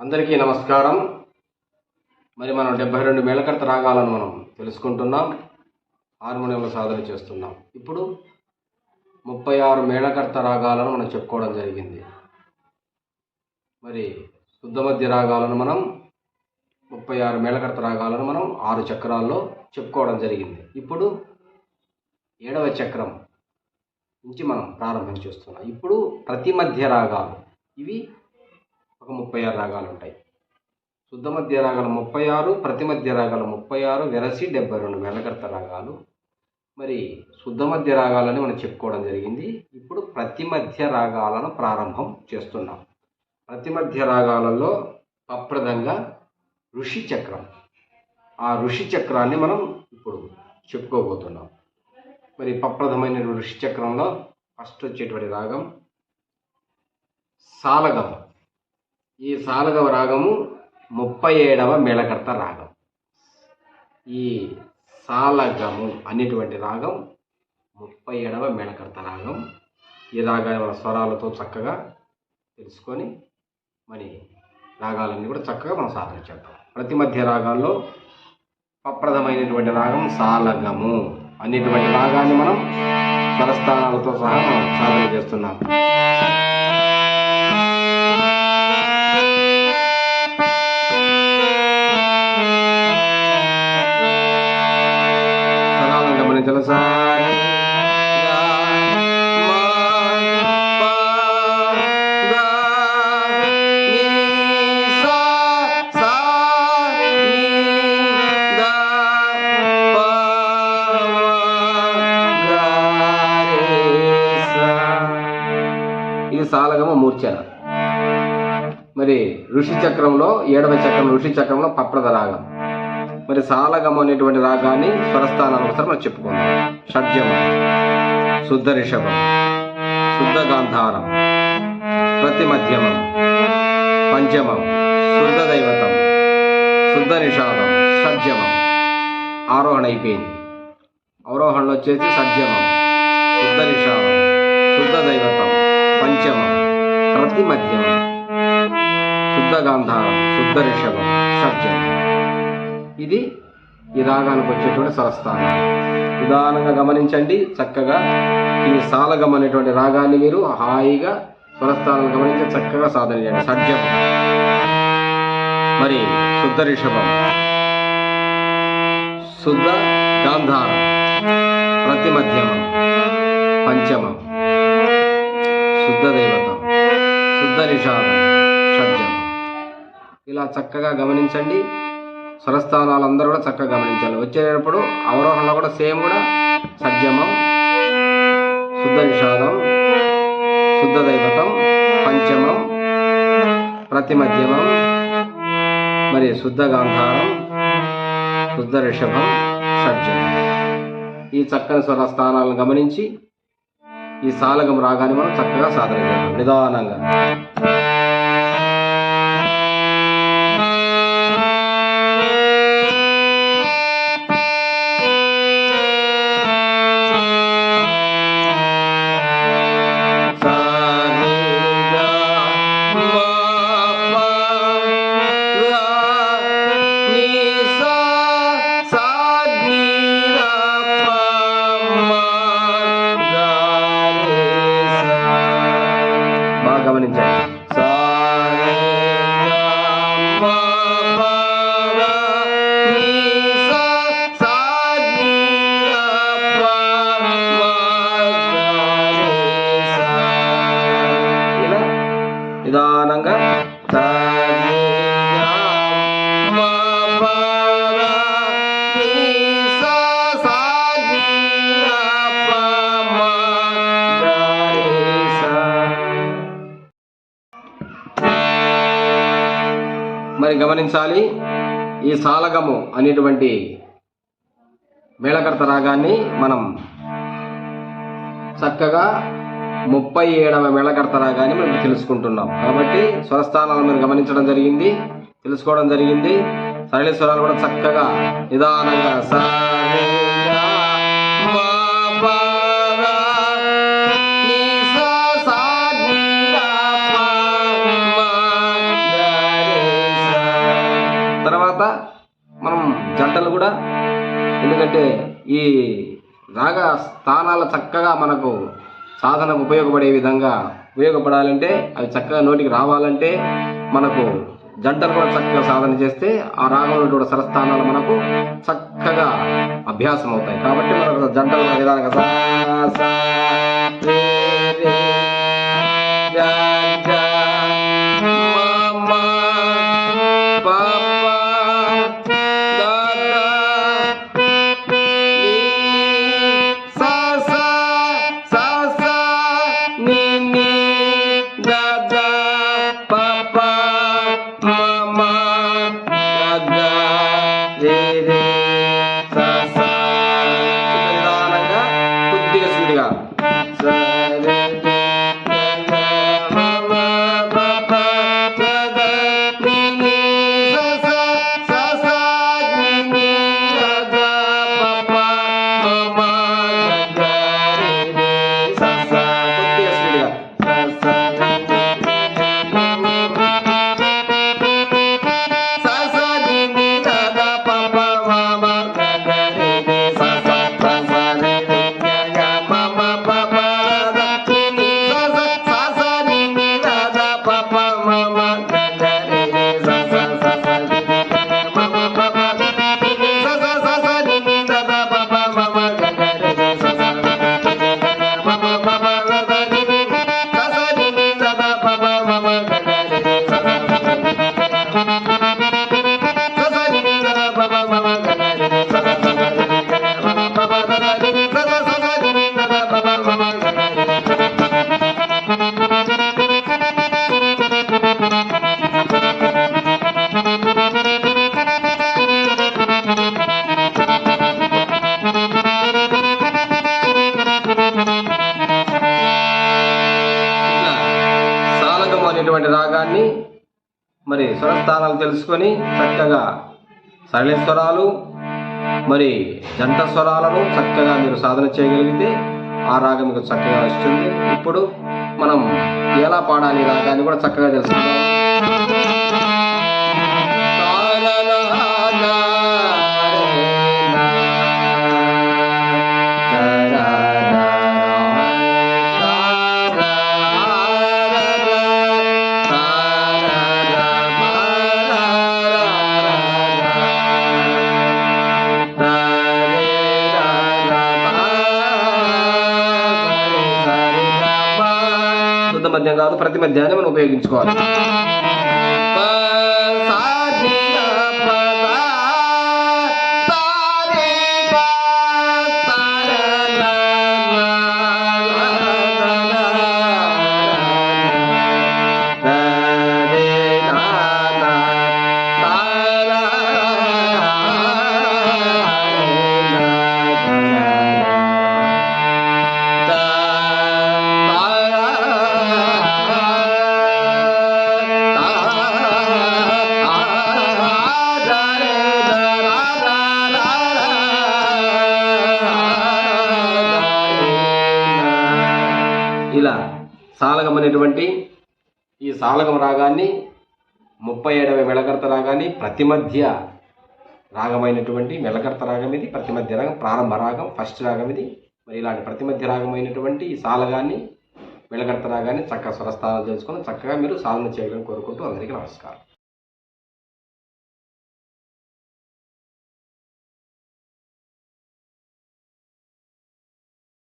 అందరికీ నమస్కారం. మరి మనం డెబ్బై రెండు మేళకర్త రాగాలను మనం తెలుసుకుంటున్నాం. హార్మోనియంలో సాధన చేస్తున్నాం. ఇప్పుడు ముప్పై ఆరు మేళకర్త రాగాలను మనం చెప్పుకోవడం జరిగింది. మరి శుద్ధ మధ్య రాగాలను మనం ముప్పై ఆరు మేళకర్త రాగాలను మనం ఆరు చక్రాల్లో చెప్పుకోవడం జరిగింది. ఇప్పుడు ఏడవ చక్రం నుంచి మనం ప్రారంభం చేస్తున్నాం. ఇప్పుడు ప్రతి మధ్య రాగాలు ఇవి ఒక ముప్పై ఆరు రాగాలు ఉంటాయి. శుద్ధ మధ్య రాగాలు ముప్పై ఆరు ప్రతి మధ్య రాగాలు ముప్పై ఆరు వెరసి డెబ్బై రెండు మేళకర్త రాగాలు. మరి శుద్ధ మధ్య రాగాలని మనం చెప్పుకోవడం జరిగింది. ఇప్పుడు ప్రతి మధ్య రాగాలను ప్రారంభం చేస్తున్నాం. ప్రతి మధ్య రాగాలలో అప్రదంగా ఋషి చక్రం. ఆ ఋషి చక్రాన్ని మనం ఇప్పుడు చెప్పుకోబోతున్నాం. మరి పప్రదమైన ఋషి చక్రంలో ఫస్ట్ వచ్చేటువంటి రాగం సాలగం. ఈ సాలగవ రాగము ముప్పై ఏడవ మేళకర్త రాగం. ఈ సాలగము అనేటువంటి రాగం ముప్పై ఏడవ మేళకర్త రాగం. ఈ రాగాల స్వరాలతో చక్కగా తెలుసుకొని మరి రాగాలన్నీ కూడా చక్కగా మనం సాధన చేద్దాం. ప్రతి మధ్య రాగాల్లో పప్రదమైనటువంటి రాగం సాలగము అనేటువంటి రాగాన్ని మనం స్వరస్థానాలతో సహా మనం సాధన చేస్తున్నాం. స్వరాలను ఇది సాలగమ మూర్ఛన. మరి ఋషి చక్రంలో ఏడవ చక్రం ఋషి చక్రంలో పప్రద రాగం. మరి సాలగము అనేటువంటి రాగాన్ని స్వరస్థానాలు ఒకసారి మనం చెప్పుకుందాం. షడ్జము శుద్ధ రిషభం శుద్ధ గాంధారం ప్రతి మధ్యమం పంచమం శుద్ధ దైవతం శుద్ధ నిషాదం షడ్జమం ఆరోహణ అయిపోయింది అవరోహణలో వచ్చేసి సజ్జమం శుద్ధ నిషాదం శుద్ధ దైవతం పంచమం ప్రతి మధ్యమం శుద్ధ గాంధారం శుద్ధ రిషభం షడ్జమం ఇది ఈ రాగానికి వచ్చేటువంటి సరస్థానం నిదానంగా గమనించండి చక్కగా ఈ సాలగం అనేటువంటి రాగాన్ని మీరు హాయిగా స్వరస్థానం గమనించి చక్కగా సాధన చేయండి. సజ్జం మరి శుద్ధ రిషభం. శుద్ధ గాంధారం. ప్రతి మధ్యమం. పంచమం. శుద్ధ దేవత. శుద్ధ నిషాదం. షడ్జమం ఇలా చక్కగా గమనించండి. స్వరస్థానాలు అందరూ కూడా చక్కగా గమనించాలి. వచ్చేటప్పుడు అవరోహణలో కూడా సేమ్ కూడా సజ్జమం శుద్ధ నిషాదం శుద్ధ దైవతం పంచమం ప్రతి మధ్యమం మరి శుద్ధ గాంధారం శుద్ధ రిషభం షడ్జమం ఈ చక్కని స్వర స్థానాలను గమనించి ఈ సాలగం రాగాన్ని మనం చక్కగా సాధన చేయాలి. నిదానంగా. మరి గమనించాలి ఈ సాలగము అనేటువంటి మేళకర్త రాగాన్ని మనం చక్కగా ముప్పై ఏడవ మేళకర్త రాగాన్ని మనం తెలుసుకుంటున్నాం. కాబట్టి స్వరస్థానాలు మీరు గమనించడం జరిగింది తెలుసుకోవడం జరిగింది. సరళ స్వరాలు కూడా చక్కగా నిదానంగా సా ఈ రాగ స్థానాలు చక్కగా మనకు సాధనకు ఉపయోగపడే విధంగా ఉపయోగపడాలంటే అవి చక్కగా నోటికి రావాలంటే మనకు జంటలు కూడా చక్కగా సాధన చేస్తే ఆ రాగంలో కూడా సరస్థానాలు మనకు చక్కగా అభ్యాసం అవుతాయి కాబట్టి మనకు జంటలు విధాలుగా ఇష్టమైనటువంటి రాగాన్ని మరి స్వరస్థానాలు తెలుసుకొని చక్కగా సరళేశ్వరాలు మరి జంట స్వరాలను చక్కగా మీరు సాధన చేయగలిగితే ఆ రాగం మీకు చక్కగా వస్తుంది. ఇప్పుడు మనం ఎలా పాడాలి రాగాన్ని కూడా చక్కగా తెలుసుకుందాం. కాదు ప్రతి మధ్యాహ్నం మనం ఉపయోగించుకోవాలి. సాలగం అనేటువంటి ఈ సాలగం రాగాన్ని ముప్పై ఏడవ మెలకర్త రాగాన్ని ప్రతిమధ్య రాగమైనటువంటి మెలకర్త రాగం ఇది ప్రతిమధ్య రాగం ప్రారంభ రాగం ఫస్ట్ రాగం ఇది. మరి ఇలాంటి ప్రతిమధ్య రాగమైనటువంటి ఈ సాలగాన్ని మెళకర్త రాగాన్ని చక్కగా స్వరస్థానాలు తెలుసుకొని చక్కగా మీరు సాధన చేయాలని కోరుకుంటూ అందరికీ నమస్కారం.